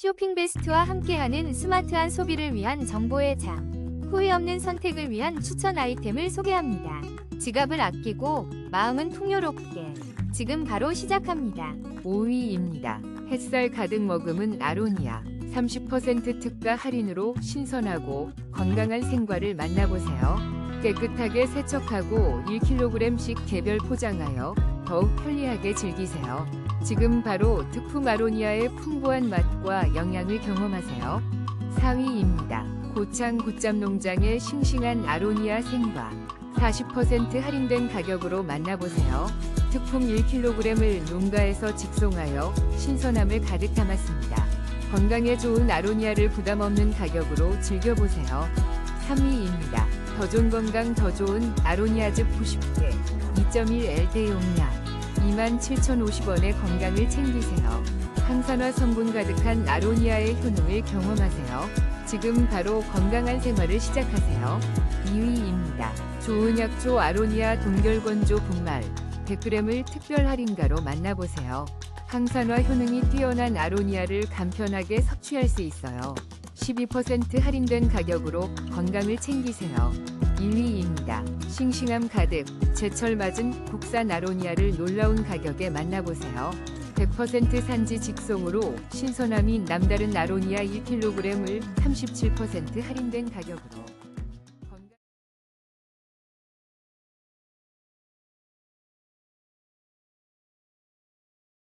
쇼핑 베스트와 함께하는 스마트한 소비를 위한 정보의 장. 후회 없는 선택을 위한 추천 아이템을 소개합니다. 지갑을 아끼고 마음은 풍요롭게. 지금 바로 시작합니다. 5위입니다. 햇살 가득 머금은 아로니아. 30% 특가 할인으로 신선하고 건강한 생과를 만나보세요. 깨끗하게 세척하고 1kg씩 개별 포장하여 더욱 편리하게 즐기세요. 지금 바로 특품 아로니아의 풍부한 맛과 영양을 경험하세요. 4위입니다. 고창 굿잠 농장의 싱싱한 아로니아 생과 40% 할인된 가격으로 만나보세요. 특품 1kg을 농가에서 직송하여 신선함을 가득 담았습니다. 건강에 좋은 아로니아를 부담 없는 가격으로 즐겨보세요. 3위입니다. 더 좋은 건강 더 좋은 아로니아즙 90개 2.1L 대용량 27,050원의 건강을 챙기세요. 항산화 성분 가득한 아로니아의 효능을 경험하세요. 지금 바로 건강한 생활을 시작하세요. 2위입니다. 좋은 약초 아로니아 동결건조 분말 100g을 특별 할인가로 만나보세요. 항산화 효능이 뛰어난 아로니아를 간편하게 섭취할 수 있어요. 12% 할인된 가격으로 건강을 챙기세요. 1위입니다. 싱싱함 가득, 제철 맞은 국산 아로니아를 놀라운 가격에 만나보세요. 100% 산지 직송으로 신선함이 남다른 아로니아 1kg을 37% 할인된 가격으로